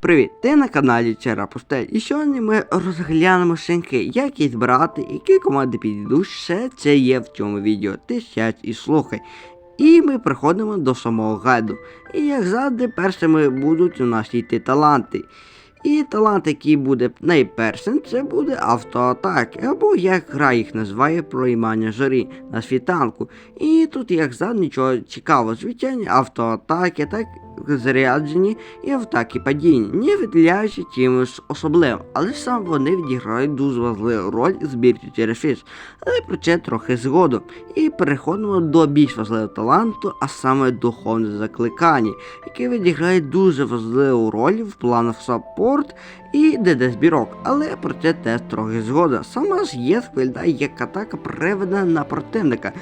Привіт, ти на каналі Чера Пустель. І сьогодні ми розглянемо шинки, як їх збирати, які команди підійдуть, ще це є в цьому відео. Ти сядь і слухай. І ми приходимо до самого гайду. І як завжди, першими будуть у нас йти таланти. І талант, який буде найпершим, це буде автоатаки, або як гра їх називає проймання жарі на світанку. І тут, як завжди, нічого цікавого, звичайні автоатаки, так заряджені і атаки падіння, не відділяючи чимось особливим, але сам вони відіграють дуже важливу роль у збірці але про це трохи згодом. І переходимо до більш важливого таланту, а саме духовне закликання, яке відіграє дуже важливу роль в планах саппорт і ДД збірок, але про це теж трохи згода. Сама ж є виглядає як атака приведена на противника,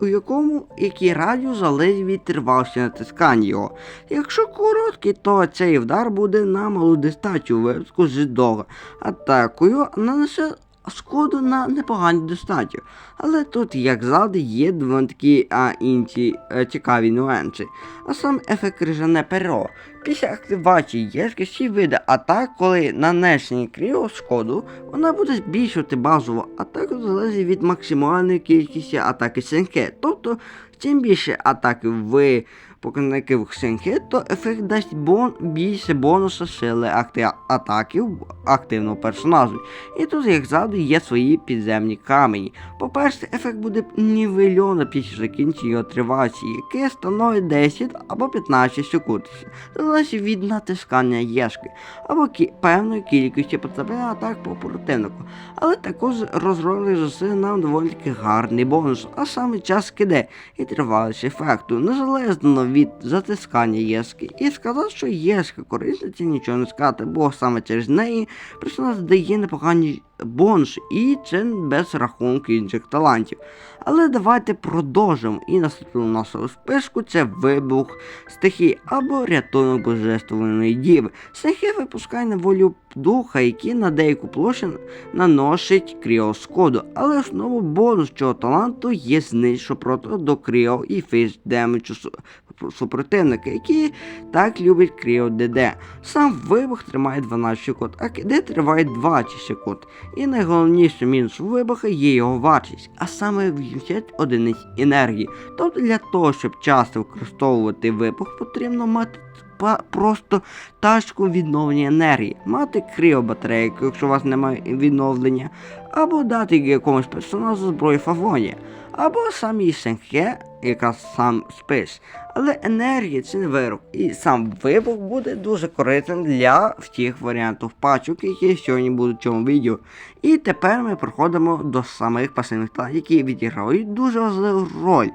у якому який радіус від тривалості натискання його. Якщо короткий, то цей вдар буде на малу дистанцію у випадку з дога. Атакою нанесе шкоду на непогану дистанцію. Але тут, як завжди, є два такі а, інші е, цікаві нюанси. А сам ефект крижане перо. Після активації є всі види атак, коли нанесені кріо шкоду, вона буде збільшувати базову атаку залежить від максимальної кількості атаки СНК, Тобто, чим більше атаки ви показників Сенке, то ефект дасть бон більше бонусу сили акти- атаки в активного персонажу. І тут, як завжди, є свої підземні камені. По-перше, ефект буде нівельовано після закінчення його тривалості, яке становить 10 або 15 секунд. Залежить від натискання єшки, або кі- певної кількості потрапляє атак по противнику. Але також розробник зусиль нам доволі таки гарний бонус, а саме час киде і тривалість ефекту, незалежно від затискання єски, І сказав, що єска корисниця нічого не сказати, бо саме через неї персонаж дає непогані бонуси, і це без рахунку інших талантів. Але давайте продовжимо. І наступну нашу списку це вибух стихій або рятунок божественної діви. Стихія випускає на волю духа, який на деяку площу наносить кріоскоду, але основу бонус цього таланту є знижка проти до кріо і фейс демеджу супротивника, які так люблять кріо ДД. Сам вибух тримає 12 секунд, а КД триває 20 секунд. І найголовнішим мінус вибуха є його вартість, а саме 80 одиниць енергії. Тобто для того, щоб часто використовувати вибух, потрібно мати просто тачку відновлення енергії, мати кріобатарейку, якщо у вас немає відновлення, або дати якомусь персонажу зброю фавоні, або самі Сенхе, якраз сам спис. Але енергія це не вирок, і сам вибух буде дуже корисним для всіх варіантів пачок, які сьогодні будуть в цьому відео. І тепер ми проходимо до самих пасивних талантів, які відіграють дуже важливу роль,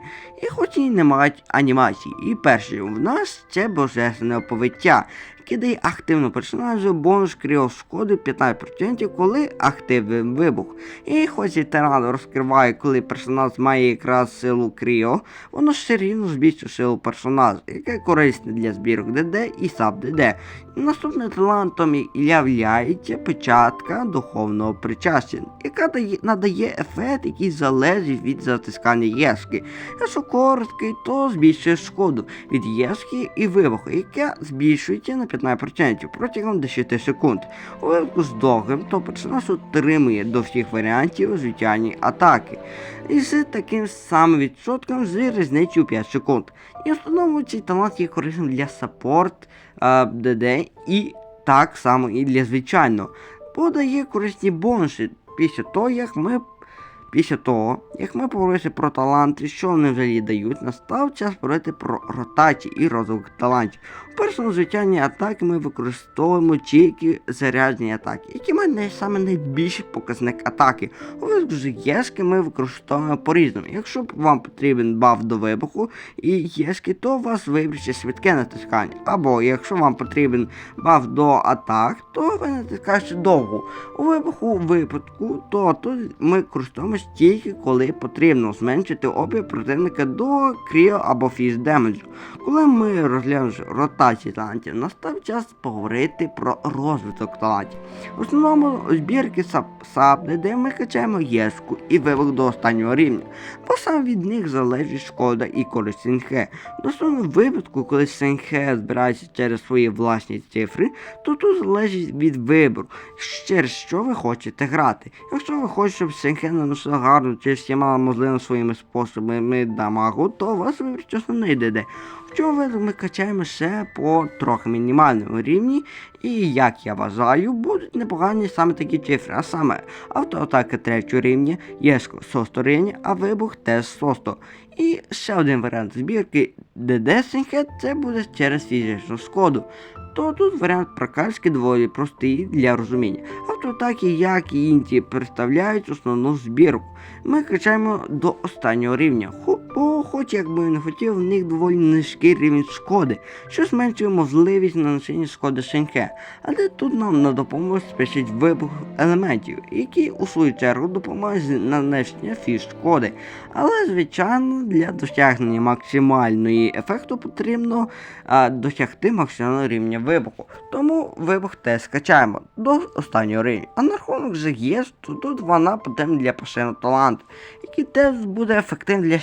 і хоч і не мають анімації. І перший в нас це божественне оповиття, яке дає активному персонажу бонус кріо шкоди 15%, коли активний вибух. І хоч і тиран розкриває, коли персонаж має якраз силу кріо, воно все рівно збільшує силу персонажа, яке корисне для збірок ДД і саб ДД. Наступним талантом являється печатка духовного причастя, яка дає, надає ефект, який залежить від затискання єшки. Якщо короткий, то збільшує шкоду від єшки і вибуху, яка збільшується на 15% протягом 10 секунд. У випадку з довгим, то персонаж отримує до всіх варіантів звичайні атаки. І з таким самим відсотком з різницею 5 секунд. І основному цей талант є корисним для саппорт, ДД і так само і для звичайного. Подає корисні бонуси після того, як ми. Після того, як ми поговорили про таланти, що вони взагалі дають, настав час говорити про ротації і розвиток талантів. У першому звичайній атаки ми використовуємо тільки заряджені атаки, які мають саме найбільший показник атаки. У з єшки ми використовуємо по-різному. Якщо вам потрібен баф до вибуху і єшки, то у вас виберете швидке натискання. Або якщо вам потрібен баф до атак, то ви натискаєте довгу. У вибуху випадку, то тут ми користуємося тільки коли потрібно зменшити опір противника до кріо або фіз демеджу. Коли ми розглянемо ротацію талантів, настав час поговорити про розвиток талантів. В основному збірки сап, сап де ми качаємо єшку і вивок до останнього рівня, бо саме від них залежить шкода і користь Сенхе. В основному випадку, коли Сенхе збирається через свої власні цифри, то тут залежить від вибору, через що ви хочете грати. Якщо ви хочете, щоб Сенхе наносила гарно чи всіма можливими своїми способами дамагу, то вас чесно не йде. де. випадку ми качаємо ще по трохи мінімальному рівні, і як я вважаю, будуть непогані саме такі цифри, а саме автоатака третього рівня, єшко 6 рівня, а вибух теж 6. І ще один варіант збірки дедесеньке це буде через фізичну шкоду. То тут варіант прокачки доволі простий для розуміння. Автоатаки, як і інші, представляють основну збірку. Ми качаємо до останнього рівня, Хо- бо хоч як би не хотів, в них доволі низький рівень шкоди, що зменшує можливість нанесення шкоди Шенхе. Але тут нам на допомогу спішить вибух елементів, які у свою чергу допоможуть нанесення фіз шкоди. Але, звичайно, для досягнення максимальної ефекту потрібно а, досягти максимального рівня вибуху. Тому вибух теж скачаємо до останнього рівня. А на рахунок же є, то тут вона потрібна для поширення таланту, який теж буде ефективним для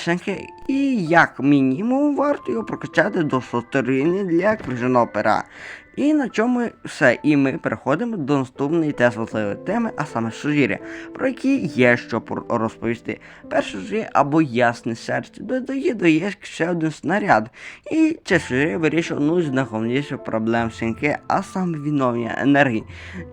І як мінімум варто його прокачати до сотерини для крижаного пера. І на чому все. І ми переходимо до наступної теж важливої теми, а саме шужір'я, про які є що розповісти. Перше шужір'я або ясне серце додає до єшки ще один снаряд. І це шужір'я вирішує одну з найголовніших проблем синки, а саме відновлення енергії.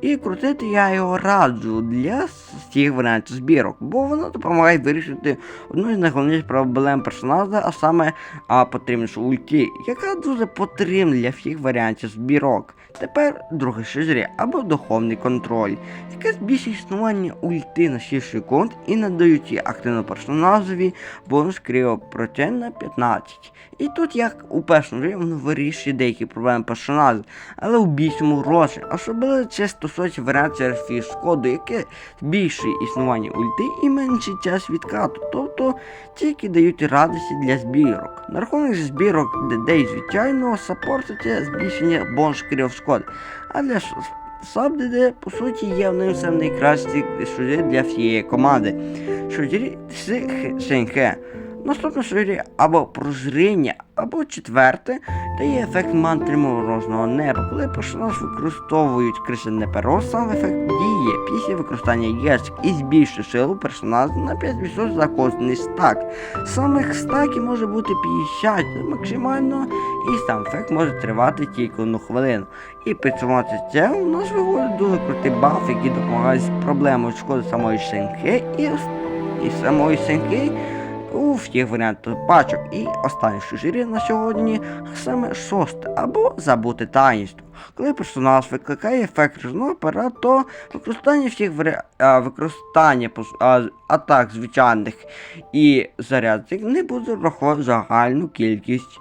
І крутити я його раджу для всіх варіантів збірок, бо воно допомагає вирішити одну з найголовніших проблем персонажа, а саме а, потрібніше ульті, яка дуже потрібна для всіх варіантів збірок. rock. Тепер друге шизрі або духовний контроль, яке збільшує існування ульти на 6 секунд і надають активному персонажеві бонус кріопротен на 15. І тут, як у першому рівні, воно вирішує деякі проблеми персонажа, але у більшому розмірі. Особливо це стосується варіантів через фіз шкоду, яке збільшує існування ульти і менший час відкату, тобто тільки дають радості для збірок. На рахунок збірок дедей звичайного саппорту збільшення бонус крів шкоди. А для ш- по суті, є одним з найкращих шузів для всієї команди. Шузі Сенхе. Наступне шузі або прозріння, або четверте дає ефект мантри морозного неба, коли персонаж використовують крисельне перо, сам ефект діє після використання єск і збільшує силу персонажа на 5% за кожний стак. Самих стаків може бути 50 максимально, і сам ефект може тривати тільки одну хвилину. І підсумувати це у нас виходить дуже крутий баф, який допомагає з проблемою шкоди самої Сенхе і, і самої Сенхе у всіх варіантах пачок. І останнє шужирі на сьогодні саме шосте або забути таїнство. Коли персонаж викликає ефект різного пера, то використання всіх варі... а, використання а, атак звичайних і зарядних не буде враховувати загальну кількість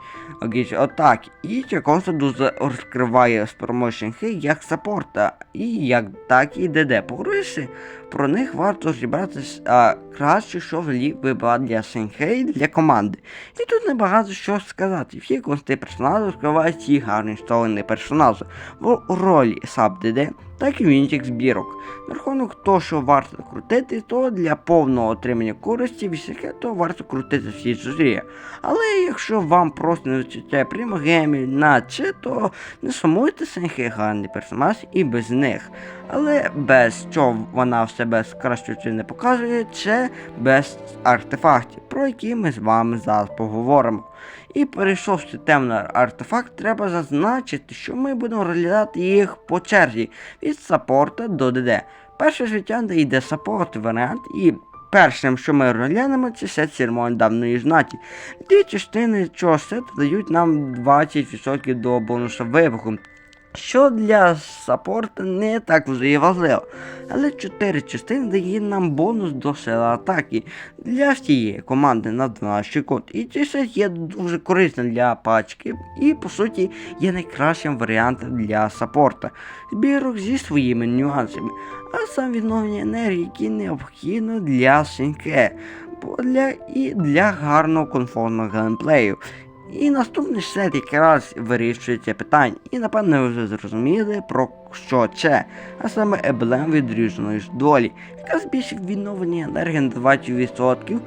атак. І Чаконса дуже розкриває спроможні як саппорта, і як так і ДД. Погрузивши про них варто розібратися а, краще, що взагалі вибрати для Сенхей для команди. І тут небагато що сказати. Всі консти персонажі розкривають ці гарні сторони персонажа в ролі саб ДД, так і в інших збірок. На рахунок того, що варто крутити, то для повного отримання користі від то варто крутити всі зустрічі. Але якщо вам просто не вистачає примагемів, наче, то не сумуйте Сенхе гарний персонаж і без них. Але без чого вона в себе краще не показує, це без артефактів, про які ми з вами зараз поговоримо. І перейшовши темний артефакт, треба зазначити, що ми будемо розглядати їх по черзі від саппорта до ДД. Перше життя де йде саппорт варіант, і першим, що ми розглянемо, це сет церемонії давної знаті. Дві частини цього сету дають нам 20% до бонусу вибуху. Що для саппорта не так вже і важливо. Але 4 частини дає нам бонус до сили атаки для всієї команди на 12 код. І цей сет є дуже корисним для пачки і по суті є найкращим варіантом для саппорта. Збірок зі своїми нюансами, а сам відновлення енергії, які необхідно для синке, для і для гарного комфортного геймплею. І наступний сет якраз вирішує це питання. І напевно ви вже зрозуміли про що це, а саме еблем відрізаної ж долі, яка збільшить відновлення енергії на 20%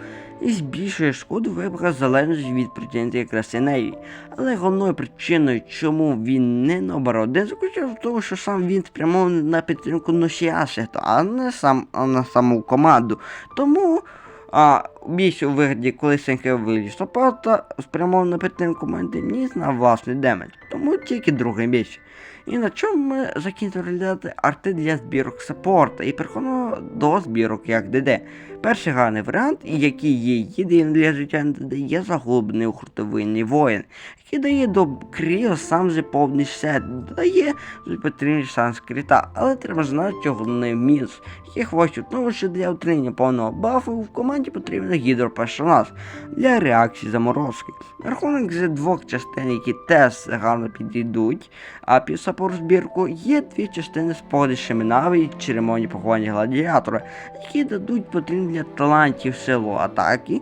і збільшує шкоду вибуха залежно від претензії красинеї. Але головною причиною, чому він не номер один, заключається в тому, що сам він спрямований на підтримку носія а не сам а на саму команду. Тому а, більше у вигляді, коли Сенхе виліз саппорта, спрямовано на підтримку команди, ніс на власний демедж. Тому тільки другий більше. І на чому ми закінчили розглядати арти для збірок саппорта і переходимо до збірок як ДД. Перший гарний варіант, який є єдиним для життя ДД, є загублений у хуртовинний воїн, який дає до Кріо сам же повний сет, додає потрібний шанс крита, але треба знати, що головний мінус, який хочу, тому що для отримання повного бафу в команді потрібен гідроперсонаж для реакції заморозки. Рахунок з двох частин, які теж гарно підійдуть, а під саппорт збірку є дві частини спогади Шемінави і черемонії поховання гладіатора, які дадуть потрібні для талантів силу атаки.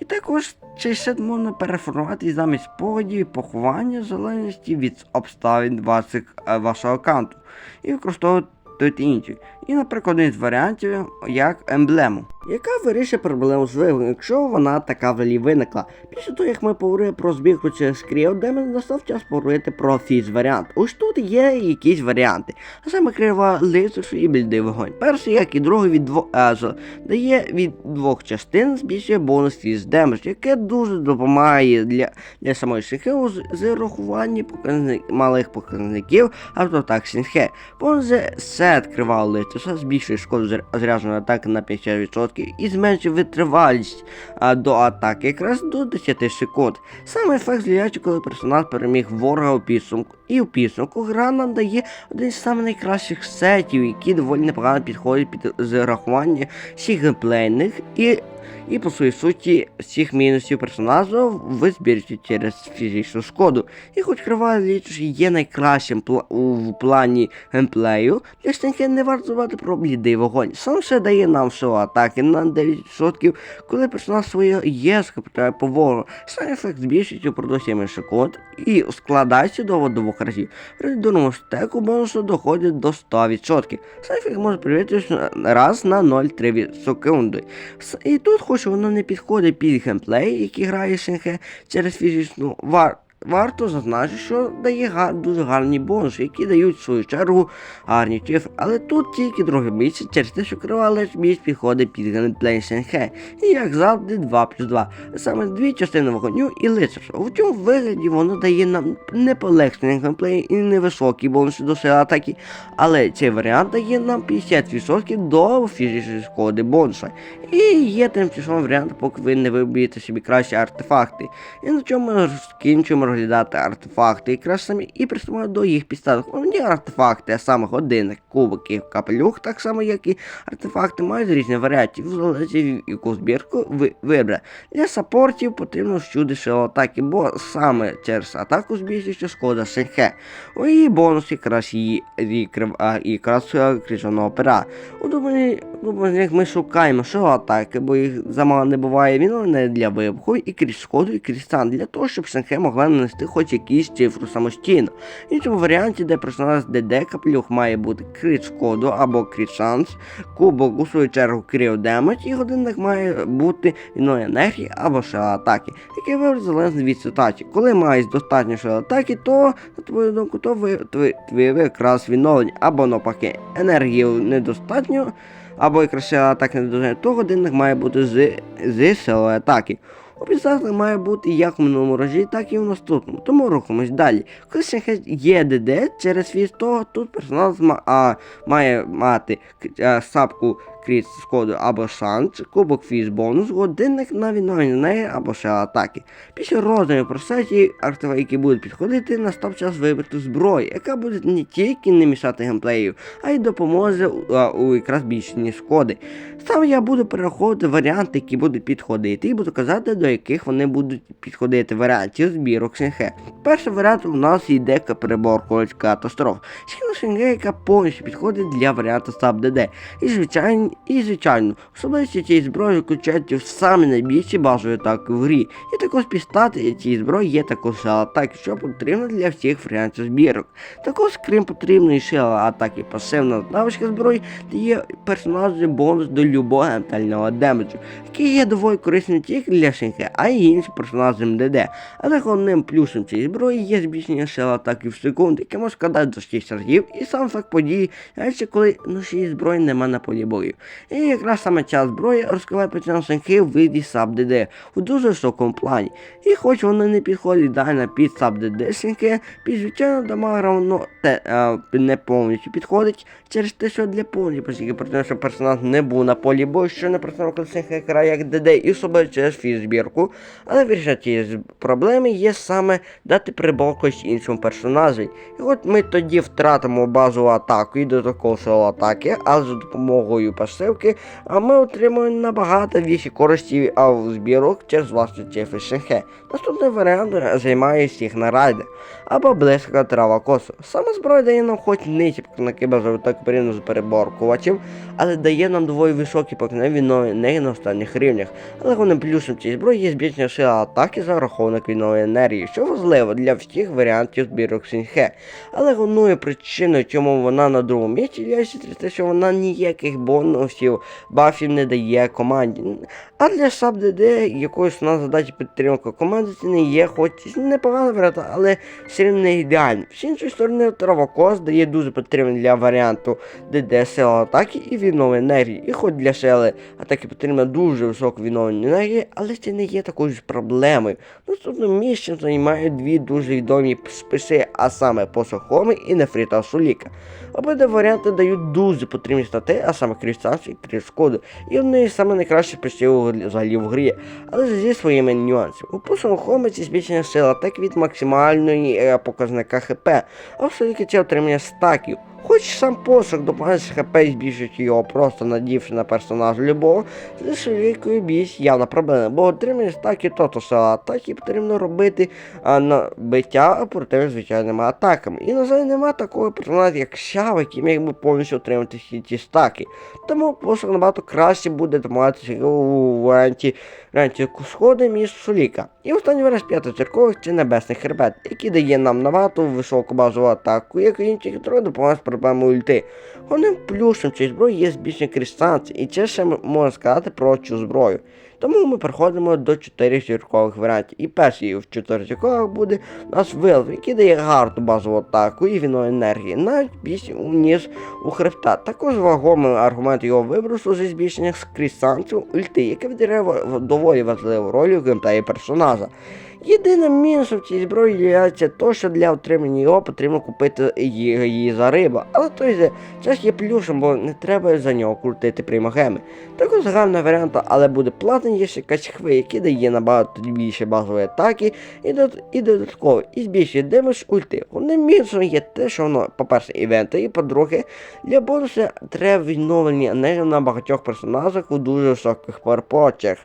І також цей сет можна переформувати замість спогадів поховання залежності від обставин ваших, е, вашого аккаунту і використовувати інші. І, наприклад, один з варіантів як емблему, яка вирішує проблему з вигою, якщо вона така взагалі виникла. Після того, як ми поговорили про збірку через Кріо, де настав час поговорити про фіз варіант. Ось тут є якісь варіанти. А саме крива лицаршу і більди вогонь. Перший, як і другий від двох езо, дає від двох частин, збільшує бонус фіз демедж, яке дуже допомагає для, для самої шихи у з- з показник, малих показників автотак Сінхе. Понзе сет крива лицарша збільшує шкоду зр- зрядженої атаки на 50% і зменшує витривалість а, до атаки якраз до 10 секунд. Саме ефект зліячий, коли персонаж переміг ворога у підсумку. І у підсумку гра нам дає один з найкращих сетів, які доволі непогано підходять під зарахування всіх геймплейних і, і по своїй суті всіх мінусів персонажа ви збірці через фізичну шкоду. І хоч крива лічиш є найкращим пла- у в плані геймплею, стенки не варто забувати про блідий вогонь. Сам ще дає нам шоу атаки на 9%, коли персонаж своє єска потрапляє по ворогу. Сам ефект збільшується упродовж 7 секунд і складається до двох разів. При дурному стеку бонусу доходить до 100%. Сам ефект може проявитися раз на 0,3 секунди. І тут, хоч воно не підходить під геймплей, який грає Шенхе через фізичну вар. Варто зазначити, що дає гар, дуже гарні бонуси, які дають в свою чергу гарні цифри. Але тут тільки другий місяць через те, що кривалець більш підходить під геймплей. І як завжди 2 плюс 2. Саме дві частини вогоню і лицарства. У цьому вигляді воно дає нам не полегшений геймплей і невисокі бонуси до сили атаки. Але цей варіант дає нам 50% до фізичної шкоди бонуса. І є тимчасовий варіант, поки ви не виб'єте собі кращі артефакти. І на чому ми скінчимо розглядати артефакти, якраз самі і приступимо до їх підставок. Головні артефакти, а саме годинник, кубок і капелюх, так само як і артефакти, мають різні варіації, в залежності яку збірку ви вибрали. Для саппортів потрібно всюди сила атаки, бо саме через атаку збільшується шкода Сенхе. У її бонус якраз її її крив- а, якраз крижаного пера. У думанні, думаннях ми шукаємо силу атаки, бо їх замало не буває. Він не для вибуху і крізь шкоду, і крізь стан, для того, щоб Сенхе могла нанести хоч якісь цифру самостійно. В іншому варіанті, де персонаж ДД капелюх має бути крит шкоду або крит шанс, кубок у свою чергу кріо демедж, і годинник має бути війної енергії або сила атаки, яке вибір залежно від ситуації. Коли маєш достатньо сили атаки, то на твою думку, то ви твої твої якраз відновлені, або навпаки, енергії недостатньо, або якраз атаки недостатньо, то годинник має бути з, з силою атаки. Підставках має бути як в минулому разі, так і в наступному. Тому рухаємось далі. Коли ще є ДД через фіз, того тут персонал має мати сапку кріт шкоду або шанс, кубок фіз бонус, годинник на відновлення неї або ще атаки. Після розданої просеті артефакти, будуть підходити, настав час вибрати зброю, яка буде не тільки не мішати геймплею, а й допоможе у, якраз збільшенні шкоди. Саме я буду переходити варіанти, які будуть підходити, і буду казати, до яких вони будуть підходити варіантів збірок Сінхе. Перший варіант у нас йде приборка катастроф. Східна яка повністю підходить для варіанту Саб ДД. І звичайно. І, звичайно, особливості цієї зброї включають в самі найбільші базові атаки в грі. І також підстати цієї зброї є також сила атаки, що потрібно для всіх варіантів збірок. Також, крім потрібної сили атаки, пасивна навичка зброї дає персонажу бонус до любого ментального демеджу, який є доволі корисним тільки для Шенхе, а й іншим персонажам ДД. Але головним плюсом цієї зброї є збільшення сили атаки в секунду, яке може складати до 6 разів, і сам факт події, навіть коли носії зброї нема на полі бою. І якраз саме ця зброя розкриває починав Шенхе в виді саб ДД у дуже високому плані. І хоч воно не підходить ідеально під саб ДД Шенхе, під звичайно дамага воно те, а, не повністю підходить через те, що для повної постійки про що персонаж не був на полі бою, що не представив Шенхе грає як ДД і особливо через фізбірку. Але вирішення цієї проблеми є саме дати прибавку іншому персонажу. І от ми тоді втратимо базову атаку і до такого силу атаки, а за допомогою пасивки ми отримуємо набагато більше в збірок через власне ці Шенхе. Наступний варіант займає всіх на райде або близько трава косу. Саме зброя дає нам хоч низькі показники базової порівняно з переборкувачів, але дає нам доволі високі показники неї на останніх рівнях. Але головним плюсом цієї зброї є збільшення сили атаки за рахунок війнової енергії, що важливо для всіх варіантів збірок Сінхе. Але головною причиною, чому вона на другому місці, є те, що вона ніяких бонусів, бафів не дає команді. А для саб ДД якоюсь на задачі підтримки команди це не є, хоч і непогано варіант, але все не ідеально. З іншої сторони, Травокос дає дуже потрібний для варіанту ДД сила атаки і війнової енергії. І хоч для сили атаки потрібна дуже висока війнова енергія, але це не є такою ж проблемою. Наступним місцем займають дві дуже відомі списи, а саме Посохоми і Нефрита Суліка. Обидва варіанти дають дуже потрібні стати, а саме крістанці і кріскоду. І вони саме найкраще списи взагалі в грі, але зі своїми нюансами. У Посохоми це збільшення сили атаки від максимальної е, показника ХП, а все таки це отримання стаків. Хоч сам посох допомагає ХП і збільшують його, просто надівши на персонажа любого, з швидкою більш явна проблема, бо отримання стаки то села атаки потрібно робити а, на биття проти звичайними атаками. І на жаль, нема такого персонажа, як Шава, який міг би повністю отримати всі ті стаки. Тому посох набагато краще буде допомагати у варіанті, сходи між Суліка. І останній варіант п'ятоцеркових це небесний хребет, який дає нам набагато високу базову атаку, як і інші, які допомагає з проблемою ульти. Головним плюсом цієї зброї є збільшення кристалції, і це ще можна сказати про цю зброю. Тому ми переходимо до чотирьох зіркових варіантів. І перший в чотирьох зіркових буде у нас вилв, який дає гарну базову атаку і війну енергії, навіть більше ніж у хребта. Також вагомий аргумент його вибросу зі збільшення кристалців ульти, яке відіграє доволі важливу роль у геймплеї персонажа. Єдиним мінусом цієї зброї є те, що для отримання його потрібно купити її, за риба. Але той же час є плюсом, бо не треба за нього крутити примагеми. Також загальна варіанта, але буде ще качхви, який дає набагато більше базової атаки і, і додатково, і збільшує демедж ульти. Головним мінусом є те, що воно, по-перше, івенти, і по-друге, для бонусу треба відновлення енергії на багатьох персонажах у дуже високих парпочах.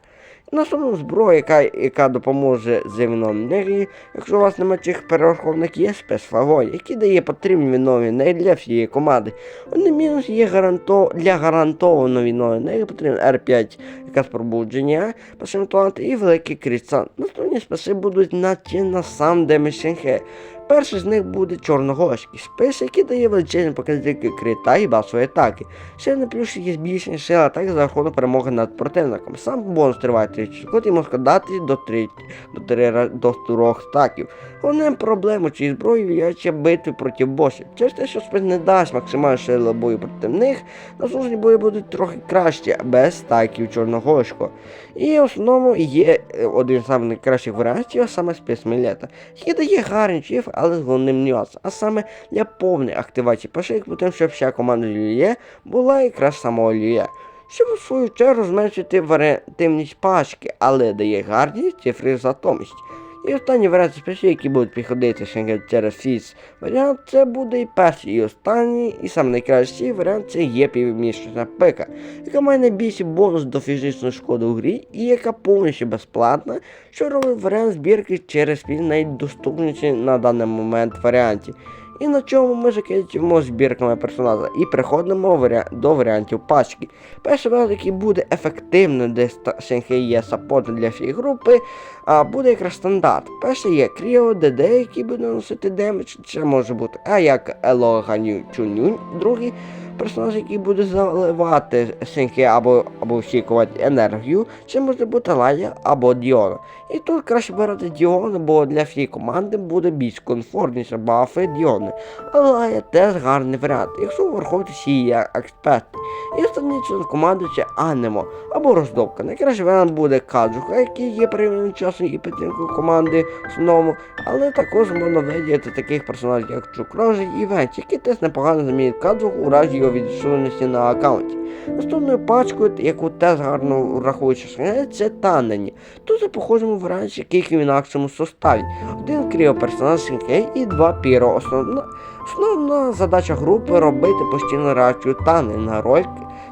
Наступна зброя, яка, яка допоможе з віном енергії, якщо у вас немає цих перераховник, є спецфавой, який дає потрібні вінові енергії для всієї команди. Один мінус є гаранто... для гарантованої вінової енергії потрібен R5, яка з пробудження, пасивний талант і великий крісан. Наступні списи будуть на ті на сам Демешенхе. Перший з них буде чорногорський спис, який дає величезні показники крита і басової атаки. Ще не плюс є збільшення сили атаки за рахунок перемоги над противником. Сам бонус триває 30 секунд і може складати до 3, до 3, до 3 стаків. Головним проблемою цієї зброї є битви проти босів. Через те, що спис не дасть максимальної сили бою проти них, насущні бої будуть трохи краще, без стаків чорногорського. І в основному є е, один з найкращих варіантів, а саме спис Мілета, який дає гарний чіф, але з головним нюансом, а саме для повної активації пошик, по тим, щоб вся команда Лює була якраз самого Лює. Щоб в свою чергу зменшити варіативність пашки, але дає гарні цифри затомість. І останній варіант спеші, які будуть приходити ще через фіс варіант, це буде і перший, і останній, і саме найкращий варіант це є півмісячна пика, яка має найбільший бонус до фізичної шкоди у грі і яка повністю безплатна, що робить варіант збірки через фіз найдоступніший на даний момент варіантів. І на чому ми закінчимо збірками персонажа і приходимо до варіантів пачки. Перший варіант, який буде ефективним, ста- Сенхей є саппорт для всієї групи, а, буде якраз стандарт. Перший є Кріо, ДД, який буде наносити демедж, це може бути А як Ело Ганю Чунюнь, другий персонаж, який буде заливати Сенхей або, або всікувати енергію, це може бути Лая або Діона. І тут краще брати Діона, бо для всієї команди буде більш комфортніше бафи Діони. Але Лая теж гарний варіант, якщо ви враховуєте всі експерти. І останній член команди це Анемо або роздовка. Найкращий варіант буде Каджуха, який є періодом часу і підтримкою команди в основному, але також можна виділити таких персонажів, як Чукрожі і Венч, які теж непогано замінюють Каджуху у разі його відсутності на аккаунті. Наступною пачкою, яку теж гарно враховуючи це Танені. Тут за похожому варіанті, який в інакшому составі. Один кріо персонаж Сінкей і два піро. Основна, основна задача групи робити постійну реакцію Тани на роль.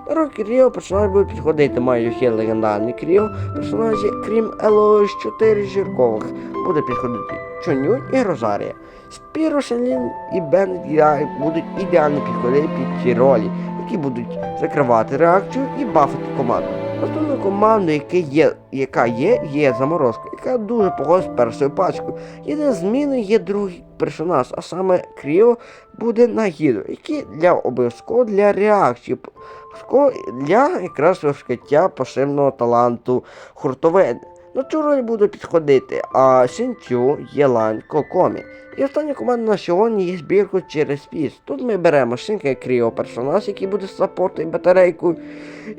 На роль Кріо персонаж буде підходити маю ще легендарний Кріо, персонажі, крім Ело з 4 зіркових, буде підходити Чонюнь і Розарія. Спіро, Шенлін і Беннет Яй будуть ідеально підходити під ці ролі, які будуть закривати реакцію і бафити команду. Наступною командою, яка є, яка є, є заморозка, яка дуже похожа з першою пачкою. Єдине зміни є другий персонаж, а саме Кріо буде на гіду, який для обов'язково для реакції, для якраз розкриття пасивного таланту хуртовини. На цю роль буде підходити а Сінцю, Єлань, Кокомі. І остання команда на сьогодні є збірку через піс. Тут ми беремо шинка Кріо персонаж, який буде саппортити батарейку,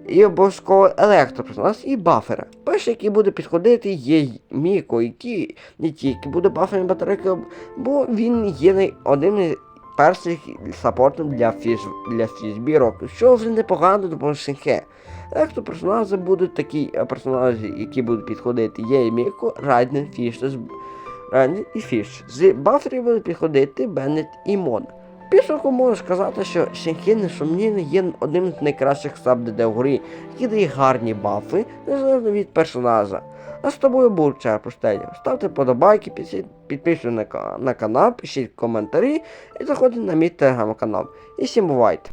і обов'язково електроперсонаж і бафера. Перший, який буде підходити, є Міко, який не тільки буде бафером батарейки, бо він є один із перших саппортом для фіш для фішбірок, що вже непогано допоможе Шинхе. Електроперсонажі будуть такі персонажі, які будуть підходити. Є і Міко, Райден, Фіш, Райден і Фіш. З баферів будуть підходити Беннет і Мона. Підсумку можу сказати, що Шенхен, несумнівно, є одним з найкращих саб-ДД в грі, який дає гарні бафи, незалежно від персонажа. А з тобою був Чар Пустелів. Ставте подобайки, підписуйтесь на канал, пишіть коментарі і заходьте на мій телеграм-канал. І всім бувайте!